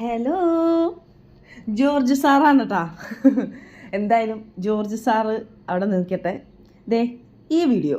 Hello George സാറാണ് കേട്ടാ എന്തായാലും ജോർജ് സാറ് അവിടെ നിൽക്കട്ടെ. ദേ ഈ വീഡിയോ.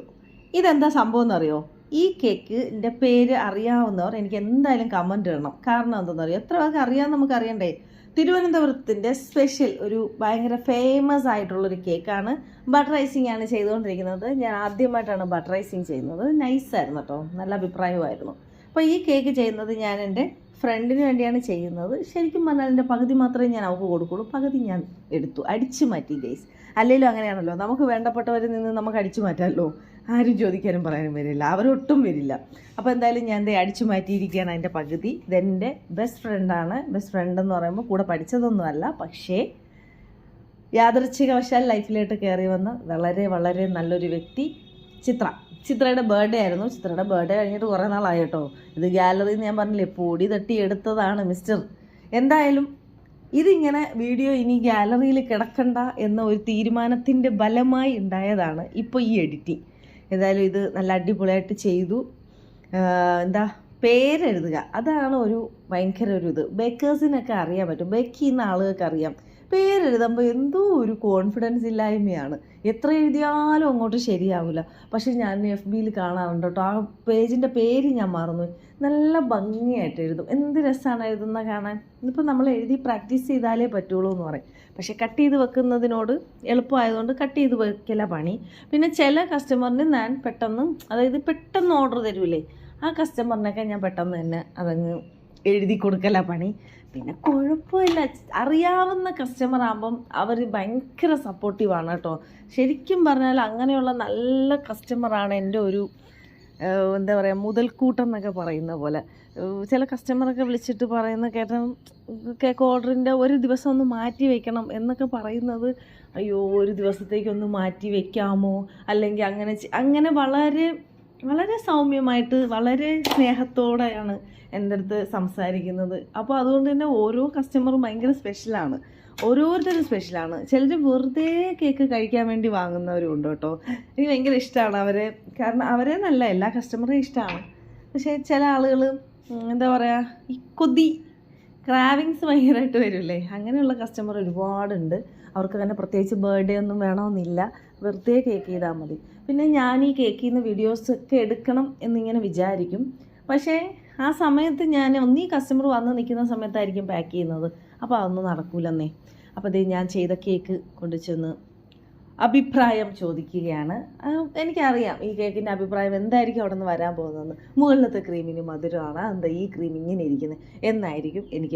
ഇതെന്താ സംഭവം എന്നറിയോ ഈ കേക്കിന്റെ പേര് അറിയാവുന്നവർ എനിക്ക് എന്തായാലും കമന്റ് ഇടണം. കാരണം എന്താണെന്നറിയോ എത്ര പേർക്ക് അറിയാമെന്ന് നമുക്ക് അറിയണ്ടേ? തിരുവനന്തപുരത്തിന്റെ സ്പെഷ്യൽ ഒരു ഭയങ്കര ഫേമസ് ആയിട്ടുള്ളൊരു കേക്കാണ് ബട്ടർ റൈസിംഗ് ആണ് ചെയ്തുകൊണ്ടിരിക്കുന്നത്. ഞാൻ ആദ്യമായിട്ടാണ് ബട്ടർ റൈസിംഗ് ചെയ്യുന്നത്. നൈസായിരുന്നു കേട്ടോ നല്ല അഭിപ്രായമായിരുന്നു. അപ്പോൾ ഈ കേക്ക് ചെയ്യുന്നത് ഞാൻ എന്റെ ഫ്രണ്ടിന് വേണ്ടിയാണ് ചെയ്യുന്നത്. ശരിക്കും പറഞ്ഞാൽ എന്റെ പകുതി മാത്രമേ ഞാൻ അവൾക്ക് കൊടുക്കുള്ളൂ. പകുതി ഞാൻ എടുത്തു. അടിച്ചു മാറ്റി ഗൈസ് അല്ലെങ്കിലും അങ്ങനെയാണല്ലോ. നമുക്ക് വേണ്ടപ്പെട്ടവരിൽ നിന്ന് നമുക്ക് അടിച്ചു മാറ്റാമല്ലോ. ആരും ചോദിക്കാനും പറയാനും വരില്ല. അവരൊട്ടും വരില്ല. അപ്പോൾ എന്തായാലും ഞാൻ ദേ അടിച്ചു മാറ്റിയിരിക്കുകയാണ് അതിന്റെ പകുതി. ഇതെന്റെ ബെസ്റ്റ് ഫ്രണ്ടാണ് ബെസ്റ്റ് ഫ്രണ്ട് എന്ന് പറയുമ്പോൾ കൂടെ പഠിച്ചതൊന്നുമല്ല. പക്ഷേ യാദൃച്ഛികവശാൽ ലൈഫിലോട്ട് കയറി വന്ന വളരെ വളരെ നല്ലൊരു വ്യക്തി ചിത്ര. ചിത്രയുടെ ബർത്ത്ഡേ ആയിരുന്നു. ചിത്രയുടെ ബർത്ത്ഡേ കഴിഞ്ഞിട്ട് കുറേ നാളായി കേട്ടോ. ഇത് ഗാലറിയിൽ ഞാൻ പറഞ്ഞില്ലേ പൊടി തട്ടി എടുത്തതാണ് മിസ്റ്റർ എന്തായാലും ഇതിങ്ങനെ വീഡിയോ ഇനി ഗാലറിയിൽ കിടക്കണ്ട എന്ന ഒരു തീരുമാനത്തിന്റെ ബലമായി ഉണ്ടായതാണ് ഇപ്പോൾ ഈ എഡിറ്റിംഗ് എന്തായാലും ഇത് നല്ല അടിപൊളിയായിട്ട് ചെയ്തു. എന്താ പേരെഴുതുക. അതാണ് ഒരു ഭയങ്കര ഒരു ഇത്. ബേക്കേഴ്സിനൊക്കെ അറിയാൻ പറ്റും. ബേക്ക് ചെയ്യുന്ന ആളുകൾക്ക് അറിയാം. പേരെഴുതുമ്പോൾ എന്തോ ഒരു കോൺഫിഡൻസ് ഇല്ലായ്മയാണ്. എത്ര എഴുതിയാലും അങ്ങോട്ട് ശരിയാവില്ല പക്ഷെ ഞാൻ എഫ് ബിയിൽ കാണാറുണ്ട് കേട്ടോ. ആ പേജിന്റെ പേര് ഞാൻ മറന്നു നല്ല ഭംഗിയായിട്ട് എഴുതും. എന്ത് രസമാണ് എഴുതുന്ന കാണാൻ. ഇതിപ്പോൾ നമ്മൾ എഴുതി പ്രാക്ടീസ് ചെയ്താലേ പറ്റുള്ളൂ എന്ന് പറയും. പക്ഷെ കട്ട് ചെയ്ത് വെക്കുന്നതിനോട് എളുപ്പമായതുകൊണ്ട് കട്ട് ചെയ്ത് വെക്കല പണി. പിന്നെ ചില കസ്റ്റമറിന് ഞാൻ പെട്ടെന്ന് അതായത് പെട്ടെന്ന് ഓർഡർ തരൂലേ. ആ കസ്റ്റമറിനൊക്കെ ഞാൻ പെട്ടെന്ന് തന്നെ അതങ്ങ് എഴുതി കൊടുക്കല പണി. പിന്നെ കുഴപ്പമില്ല. അറിയാവുന്ന കസ്റ്റമർ ആകുമ്പം അവർ ഭയങ്കര സപ്പോർട്ടീവാണ് കേട്ടോ. ശരിക്കും പറഞ്ഞാൽ അങ്ങനെയുള്ള നല്ല കസ്റ്റമറാണ് എന്റെ ഒരു എന്താ പറയുക മുതൽക്കൂട്ടം എന്നൊക്കെ പറയുന്ന പോലെ. ചില കസ്റ്റമറൊക്കെ വിളിച്ചിട്ട് പറയുന്ന കേട്ട കേക്ക് ഓർഡറിന്റെ ഒരു ദിവസം ഒന്ന് മാറ്റി വെക്കണം എന്നൊക്കെ പറയുന്നത് അയ്യോ ഒരു ദിവസത്തേക്കൊന്ന് മാറ്റി വെക്കാമോ? അല്ലെങ്കിൽ അങ്ങനെ അങ്ങനെ വളരെ വളരെ സൗമ്യമായിട്ട് വളരെ സ്നേഹത്തോടെയാണ് എന്റെ അടുത്ത് സംസാരിക്കുന്നത്. അപ്പോൾ അതുകൊണ്ട് തന്നെ ഓരോ കസ്റ്റമറും ഭയങ്കര സ്പെഷ്യലാണ് ഓരോരുത്തരും സ്പെഷ്യലാണ് ചിലർ വെറുതെ കേക്ക് കഴിക്കാൻ വേണ്ടി വാങ്ങുന്നവരും ഉണ്ട് കേട്ടോ. എനിക്ക് ഭയങ്കര ഇഷ്ടമാണ് അവരെ. കാരണം അവരെ നല്ല എല്ലാ കസ്റ്റമറേയും ഇഷ്ടമാണ് പക്ഷേ ചില ആളുകൾ എന്താ പറയുക ഈ കൊതി ക്രാവിങ്സ് ഭയങ്കരമായിട്ട് വരില്ലേ? അങ്ങനെയുള്ള കസ്റ്റമർ ഒരുപാടുണ്ട്. അവർക്ക് തന്നെ പ്രത്യേകിച്ച് ബർത്ത്ഡേ ഒന്നും വേണമെന്നില്ല. വെറുതെ കേക്ക് ചെയ്താൽ മതി. പിന്നെ ഞാൻ ഈ കേക്കിൽ നിന്ന് വീഡിയോസ് ഒക്കെ എടുക്കണം എന്നിങ്ങനെ വിചാരിക്കും. പക്ഷേ ആ സമയത്ത് ഞാൻ ഒന്നീ കസ്റ്റമർ വന്ന് നിൽക്കുന്ന സമയത്തായിരിക്കും പാക്ക് ചെയ്യുന്നത്. അപ്പോൾ അതൊന്നും നടക്കൂലെന്നേ. അപ്പോൾ അതേ ഞാൻ ചെയ്ത കേക്ക് കൊണ്ടു ചെന്ന് അഭിപ്രായം ചോദിക്കുകയാണ്. എനിക്കറിയാം ഈ കേക്കിന്റെ അഭിപ്രായം എന്തായിരിക്കും അവിടെ നിന്ന് വരാൻ പോകുന്നതെന്ന്. മുകളിലത്തെ ക്രീമിന് മധുരമാണ്. എന്താ ഈ ക്രീം ഇങ്ങനെ ഇരിക്കുന്നത് എന്നായിരിക്കും എനിക്ക്